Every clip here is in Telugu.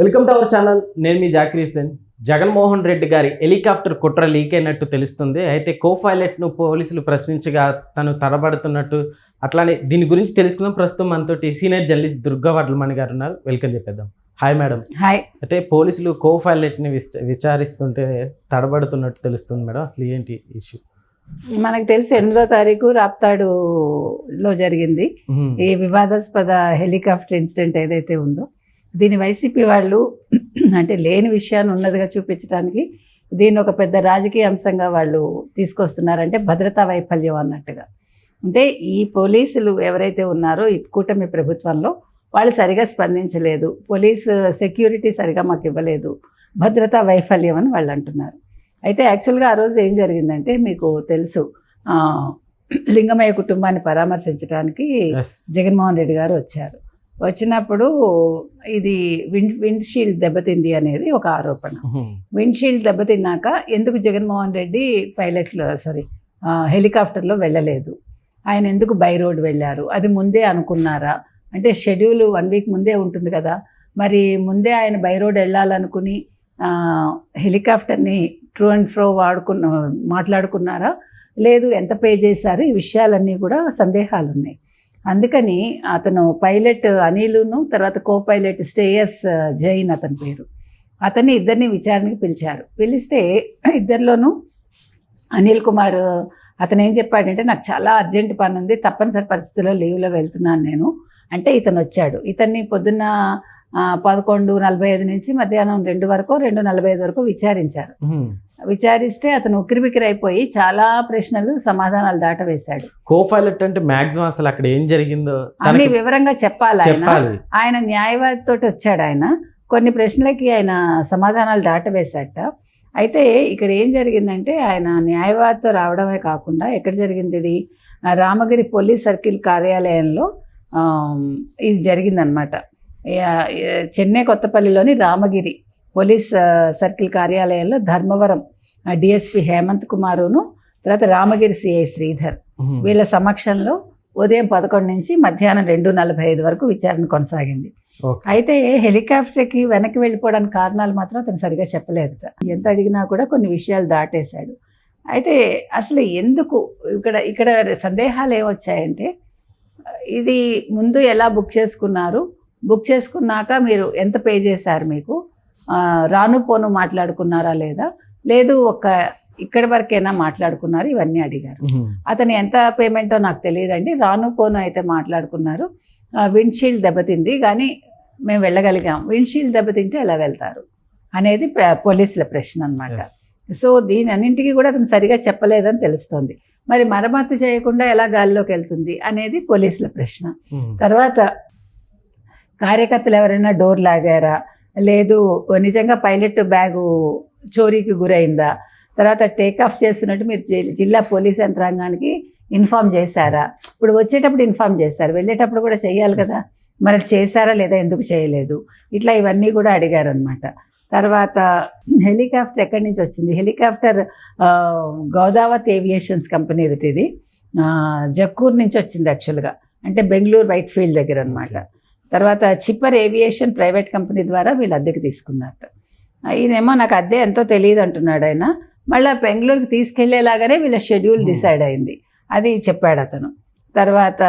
Welcome to our channel. నేను మీ జాకిర్ హుసేన్ జగన్మోహన్ రెడ్డి గారి హెలికాప్టర్ కుట్ర లీక్ అయినట్టు తెలుస్తుంది. అయితే కో పైలట్ను పోలీసులు ప్రశ్నించగా తను తడబడుతున్నట్టు అట్లానే దీని గురించి తెలుసుకుందాం. ప్రస్తుతం మనతోటి సీనియర్ జర్నలిస్ట్ దుర్గా వడ్లమణి గారు ఉన్నారు. వెల్కమ్ చెప్పేద్దాం. Hi madam. హాయ్. అయితే పోలీసులు కో పైలట్ని విచారిస్తుంటే తడబడుతున్నట్టు తెలుస్తుంది మేడం. అసలు ఏంటి ఇష్యూ? మనకు తెలిసి ఎనిమిదో తారీఖు రాప్తాడులో జరిగింది. ఈ వివాదాస్పద హెలికాప్టర్ ఇన్సిడెంట్ ఏదైతే ఉందో దీని వైసీపీ వాళ్ళు అంటే లేని విషయాన్ని ఉన్నదిగా చూపించడానికి దీన్ని ఒక పెద్ద రాజకీయ అంశంగా వాళ్ళు తీసుకొస్తున్నారంటే భద్రతా వైఫల్యం అన్నట్టుగా. అంటే ఈ పోలీసులు ఎవరైతే ఉన్నారో ఈ కూటమి ప్రభుత్వంలో వాళ్ళు సరిగా స్పందించలేదు. పోలీస్ సెక్యూరిటీ సరిగా మాకు ఇవ్వలేదు. భద్రతా వైఫల్యం అని వాళ్ళు అంటున్నారు. అయితే యాక్చువల్గా ఆ రోజు ఏం జరిగిందంటే మీకు తెలుసు లింగమయ్య కుటుంబాన్ని పరామర్శించడానికి జగన్మోహన్ రెడ్డి గారు వచ్చారు. వచ్చినప్పుడు ఇది విండ్ విండ్ షీల్డ్ దెబ్బతింది అనేది ఒక ఆరోపణ. విండ్ షీల్డ్ దెబ్బతిన్నాక ఎందుకు జగన్మోహన్ రెడ్డి పైలట్లో సారీ హెలికాప్టర్లో వెళ్ళలేదు? ఆయన ఎందుకు బై రోడ్ వెళ్ళారు? అది ముందే అనుకున్నారా? అంటే షెడ్యూల్ వన్ వీక్ ముందే ఉంటుంది కదా. మరి ముందే ఆయన బై రోడ్ వెళ్ళాలనుకుని హెలికాప్టర్ని ట్రూ అండ్ ఫ్రో వాడుకున్న మాట్లాడుకున్నారా? లేదు ఎంత పే చేశారు? ఈ విషయాలన్నీ కూడా సందేహాలు ఉన్నాయి అందుకని అతను పైలట్ అనిలును తర్వాత కో పైలట్ స్టేయస్ జైన్ అతని పేరు. అతన్ని ఇద్దరిని విచారణకి పిలిచారు. పిలిస్తే ఇద్దరిలోనూ అనిల్ కుమార్ అతను ఏం చెప్పాడంటే నాకు చాలా అర్జెంట్ పని ఉంది తప్పనిసరి పరిస్థితుల్లో లీవ్లో వెళ్తున్నాను నేను. అంటే ఇతను వచ్చాడు ఇతన్ని పొద్దున్న పదకొండు నలభై ఐదు నుంచి మధ్యాహ్నం రెండు వరకు రెండు నలభై ఐదు వరకు విచారించారు. విచారిస్తే అతను ఉక్కిరిబిక్కిరి అయిపోయి చాలా ప్రశ్నలు సమాధానాలు దాటవేశాడు. కో పైలట్ అంటే మాక్సిమం అసలు అక్కడ ఏం జరిగిందో అన్ని వివరంగా చెప్పాలి ఆయన. ఆయన న్యాయవాదితో వచ్చాడు ఆయన. కొన్ని ప్రశ్నలకి ఆయన సమాధానాలు దాటవేశాట. అయితే ఇక్కడ ఏం జరిగిందంటే ఆయన న్యాయవాదితో రావడమే కాకుండా ఎక్కడ జరిగింది ఇది? రామగిరి పోలీస్ సర్కిల్ కార్యాలయంలో ఇది జరిగిందనమాట. చెన్నై కొత్తపల్లిలోని రామగిరి పోలీస్ సర్కిల్ కార్యాలయంలో ధర్మవరం డిఎస్పి హేమంత్ కుమారును తర్వాత రామగిరి సిఐ శ్రీధర్. వీళ్ళ సమక్షంలో ఉదయం పదకొండు నుంచి మధ్యాహ్నం రెండు నలభై ఐదు వరకు విచారణ కొనసాగింది. అయితే హెలికాప్టర్కి వెనక్కి వెళ్ళిపోవడానికి కారణాలు మాత్రం అతను సరిగా చెప్పలేదుట ఎంత అడిగినా కూడా కొన్ని విషయాలు దాటేశాడు అయితే అసలు ఎందుకు ఇక్కడ ఇక్కడ సందేహాలు ఏమొచ్చాయంటే ఇది ముందు ఎలా బుక్ చేసుకున్నారు బుక్ చేసుకున్నాక మీరు ఎంత పే చేశారు మీకు? రాను పోను మాట్లాడుకున్నారా లేదా? లేదు ఒక ఇక్కడి వరకైనా మాట్లాడుకున్నారు? ఇవన్నీ అడిగారు. అతను ఎంత పేమెంటో నాకు తెలియదండి. రాను పోను అయితే మాట్లాడుకున్నారు. విండ్షీల్డ్ దెబ్బతింది కానీ మేము వెళ్ళగలిగాం. విండ్షీల్డ్ దెబ్బతింటే ఎలా వెళ్తారు? అనేది పోలీసుల ప్రశ్న అన్నమాట. Yes. సో దీని అన్నింటికి కూడా అతను సరిగా చెప్పలేదని తెలుస్తోంది. మరి మరమ్మతు చేయకుండా ఎలా గాలిలోకి వెళ్తుంది అనేది పోలీసుల ప్రశ్న. తర్వాత కార్యకర్తలు ఎవరైనా డోర్ లాగారా? లేదు నిజంగా పైలట్ బ్యాగు చోరీకి గురైందా? తర్వాత టేక్ ఆఫ్ చేస్తున్నట్టు మీరు జిల్లా పోలీస్ యంత్రాంగానికి ఇన్ఫామ్ చేశారా? ఇప్పుడు వచ్చేటప్పుడు ఇన్ఫామ్ చేశారు వెళ్ళేటప్పుడు కూడా చేయాలి కదా? మరి చేశారా లేదా ఎందుకు చేయలేదు? ఇట్లా ఇవన్నీ కూడా అడిగారు అనమాట తర్వాత హెలికాప్టర్ ఎక్కడి నుంచి వచ్చింది? హెలికాప్టర్ ఆ, గోదావత్ ఏవియేషన్స్ కంపెనీ ఇది జక్కూర్ నుంచి వచ్చింది యాక్చువల్గా అంటే బెంగళూరు వైట్ ఫీల్డ్ దగ్గర అనమాట తర్వాత చిప్పర్ ఏవియేషన్ ప్రైవేట్ కంపెనీ ద్వారా వీళ్ళు అద్దెకి తీసుకున్నారట ఇదేమో నాకు అద్దె ఎంతో తెలియదు అంటున్నాడు ఆయన. మళ్ళీ బెంగళూరుకి తీసుకెళ్ళేలాగానే వీళ్ళ షెడ్యూల్ Hmm. డిసైడ్ అయింది. అది చెప్పాడు అతను. తర్వాత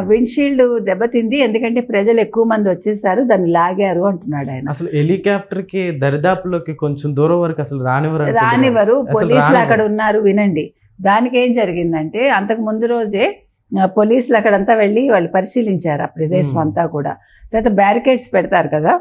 విండ్షీల్డ్ దెబ్బతింది. ఎందుకంటే ప్రజలు ఎక్కువ మంది వచ్చేసారు దాన్ని లాగారు అంటున్నాడు ఆయన. అసలు హెలికాప్టర్కి దరిదాపులోకి కొంచెం దూరం వరకు అసలు రానివ్వరు. రానివ్వరు. పోలీసులు. అక్కడ ఉన్నారు వినండి. దానికి ఏం జరిగిందంటే అంతకు ముందు రోజే పోలీసులు అక్కడంతా వెళ్ళి వాళ్ళు పరిశీలించారు ఆ ప్రదేశం. అంతా కూడా తర్వాత బ్యారికేడ్స్ పెడతారు కదా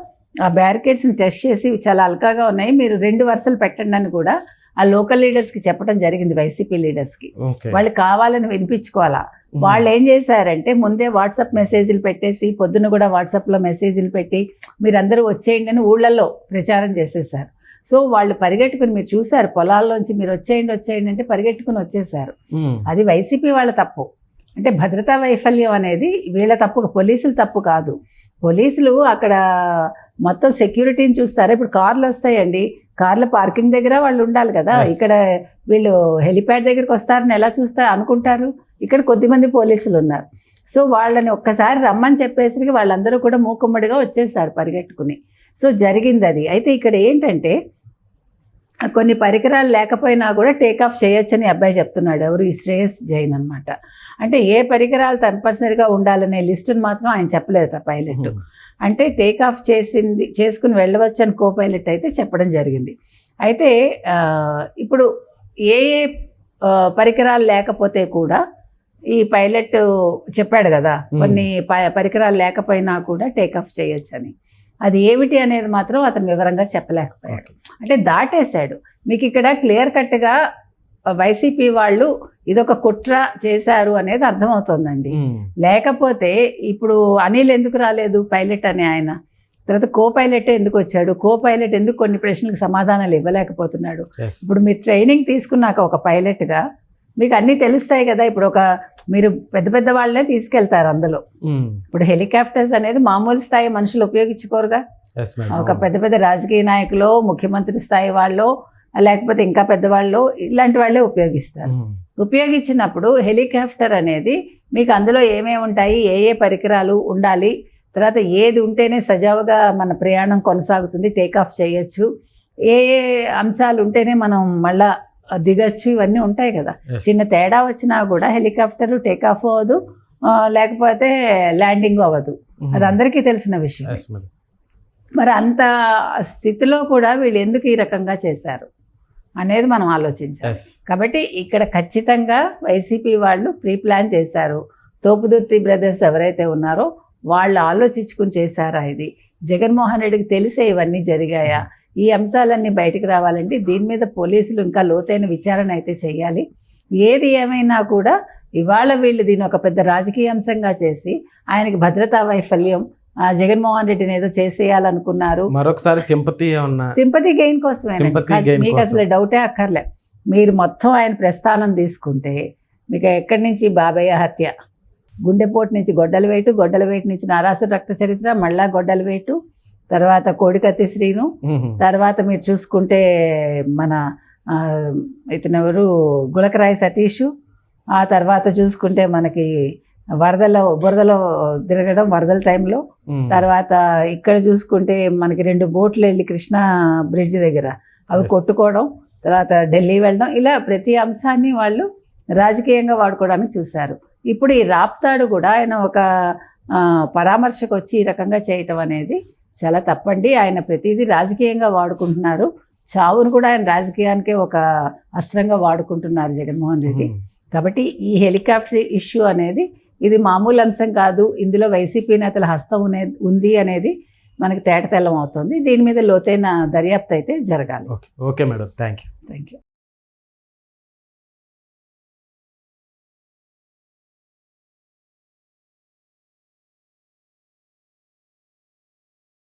ఆ బ్యారికేడ్స్ని టెస్ట్ చేసి చాలా అల్కాగా ఉన్నాయి మీరు రెండు వరుసలు పెట్టండి అని కూడా ఆ లోకల్ లీడర్స్కి చెప్పడం జరిగింది వైసీపీ లీడర్స్కి. వాళ్ళు కావాలని వినిపించుకోవాలా. వాళ్ళు ఏం చేశారంటే ముందే వాట్సాప్ మెసేజ్లు పెట్టేసి పొద్దున్న కూడా వాట్సాప్లో మెసేజ్లు పెట్టి మీరందరూ వచ్చేయండి అని ఊళ్ళల్లో ప్రచారం చేసేసారు సో వాళ్ళు పరిగెట్టుకుని మీరు చూసారు పొలాల్లోంచి మీరు వచ్చేయండి వచ్చేయండి అంటే పరిగెట్టుకుని వచ్చేసారు. అది వైసీపీ వాళ్ళ తప్పు అంటే భద్రతా వైఫల్యం అనేది వీళ్ళ తప్పు పోలీసులు తప్పు కాదు. పోలీసులు అక్కడ మొత్తం సెక్యూరిటీని చూస్తారు. ఇప్పుడు కార్లు వస్తాయండి. కార్ల పార్కింగ్ దగ్గర వాళ్ళు ఉండాలి కదా. ఇక్కడ వీళ్ళు హెలిప్యాడ్ దగ్గరికి వస్తారని ఎలా చూస్తా అనుకుంటారు? ఇక్కడ కొద్దిమంది పోలీసులు ఉన్నారు. సో వాళ్ళని ఒక్కసారి రమ్మని చెప్పేసరికి వాళ్ళందరూ కూడా మూకుమ్మడిగా వచ్చేసారు పరిగెట్టుకుని. సో జరిగింది అది. అయితే ఇక్కడ ఏంటంటే కొన్ని పరికరాలు లేకపోయినా కూడా టేక్ ఆఫ్ చేయొచ్చని అబ్బాయి చెప్తున్నాడు. ఎవరు? ఈ శ్రేయస్ జైన్ అనమాట అంటే ఏ పరికరాలు తప్పనిసరిగా ఉండాలనే లిస్టును మాత్రం ఆయన చెప్పలేదు పైలట్ అంటే టేక్ ఆఫ్ చేసింది చేసుకుని వెళ్ళవచ్చు అని కో పైలట్ అయితే చెప్పడం జరిగింది. అయితే ఇప్పుడు ఏ ఏ పరికరాలు లేకపోతే కూడా ఈ పైలట్ చెప్పాడు కదా. కొన్ని ప- పరికరాలు లేకపోయినా కూడా టేక్ ఆఫ్ చేయొచ్చు అని అది ఏమిటి అనేది మాత్రం అతను వివరంగా చెప్పలేకపోయాడు. అంటే దాటేశాడు. మీకు ఇక్కడ క్లియర్ కట్గా వైసీపీ వాళ్ళు ఇదొక కుట్ర చేశారు అనేది అర్థమవుతోందండి. లేకపోతే ఇప్పుడు అనిల్ ఎందుకు రాలేదు? పైలట్ అని ఆయన. తర్వాత కో పైలట్ ఎందుకు వచ్చాడు? కో పైలట్ ఎందుకు కొన్ని ప్రశ్నలకు సమాధానాలు ఇవ్వలేకపోతున్నాడు? ఇప్పుడు మీరు ట్రైనింగ్ తీసుకున్నాక ఒక పైలట్గా మీకు అన్నీ తెలుస్తాయి కదా. ఇప్పుడు ఒక మీరు పెద్ద పెద్ద వాళ్ళనే తీసుకెళ్తారు అందులో. ఇప్పుడు హెలికాప్టర్స్ అనేది మామూలు స్థాయి మనుషులు ఉపయోగించుకోరుగా. ఒక పెద్ద పెద్ద రాజకీయ నాయకులు ముఖ్యమంత్రి స్థాయి వాళ్ళు లేకపోతే ఇంకా పెద్దవాళ్ళు ఇలాంటి వాళ్ళే ఉపయోగిస్తారు. ఉపయోగించినప్పుడు హెలికాప్టర్ అనేది మీకు అందులో ఏమేమి ఉంటాయి ఏ ఏ పరికరాలు ఉండాలి తర్వాత ఏది ఉంటేనే సజావుగా మన ప్రయాణం కొనసాగుతుంది టేక్ ఆఫ్ చేయొచ్చు ఏ ఏ అంశాలు ఉంటేనే మనం మళ్ళా దిగచ్చు ఇవన్నీ ఉంటాయి కదా. చిన్న తేడా వచ్చినా కూడా హెలికాప్టర్ టేక్ ఆఫ్ అవ్వదు లేకపోతే ల్యాండింగ్ అవ్వదు. అది అందరికీ తెలిసిన విషయం మరి అంత స్థితిలో కూడా వీళ్ళు ఎందుకు ఈ రకంగా చేశారు అనేది మనం ఆలోచించాలి. కాబట్టి ఇక్కడ ఖచ్చితంగా వైసీపీ వాళ్ళు ప్రీ ప్లాన్ చేశారు. తోపుదుర్తి బ్రదర్స్ ఎవరైతే ఉన్నారో వాళ్ళు ఆలోచించుకుని చేశారా ఇది? జగన్మోహన్ రెడ్డికి తెలిసే ఇవన్నీ జరిగాయా? ఈ అంశాలన్నీ బయటికి రావాలంటే దీని మీద పోలీసులు ఇంకా లోతైన విచారణ అయితే చేయాలి. ఏది ఏమైనా కూడా ఇవాళ వీళ్ళు దీన్ని ఒక పెద్ద రాజకీయ అంశంగా చేసి ఆయనకి భద్రతా వైఫల్యం ఆ జగన్మోహన్ రెడ్డిని ఏదో చేసేయాలనుకున్నారు. మరొకసారి సింపతి సింపతి గెయిన్ కోసమే మీకు. అసలు డౌటే అక్కర్లే. మీరు మొత్తం ఆయన ప్రస్థానం తీసుకుంటే మీకు ఎక్కడి నుంచి బాబయ్య హత్య? గుండెపోటు నుంచి గొడ్డల వేటు గొడ్డల వేటు నుంచి నారాసు రక్త చరిత్ర మళ్ళా గొడ్డల వేటు తర్వాత కోడికత్తి శ్రీను. తర్వాత మీరు చూసుకుంటే మన ఆ, ఇతను ఎవరు గులకరాయి సతీష్. ఆ తర్వాత చూసుకుంటే మనకి వరదలో బురదలో తిరగడం వరదల టైంలో. తర్వాత ఇక్కడ చూసుకుంటే మనకి రెండు బోట్లు వెళ్ళి కృష్ణా బ్రిడ్జ్ దగ్గర. అవి. కొట్టుకోవడం తర్వాత ఢిల్లీ వెళ్ళడం. ఇలా ప్రతి అంశాన్ని వాళ్ళు రాజకీయంగా వాడుకోవడానికి చూశారు. ఇప్పుడు ఈ రాప్తాడు కూడా ఆయన ఒక పరామర్శకు వచ్చి ఈ రకంగా చేయటం అనేది చాలా తప్పండి. ఆయన ప్రతిదీ రాజకీయంగా వాడుకుంటున్నారు. చావును కూడా ఆయన రాజకీయానికే ఒక అస్త్రంగా వాడుకుంటున్నారు జగన్మోహన్ రెడ్డి. కాబట్టి ఈ హెలికాప్టర్ ఇష్యూ అనేది ఇది మామూలు అంశం కాదు. ఇందులో వైసీపీ నేతల హస్తం ఉనే- ఉంది అనేది మనకి తేటతెల్లం అవుతుంది. దీని మీద లోతైన దర్యాప్తు అయితే జరగాలి. Okay. Okay madam. Thank you thank you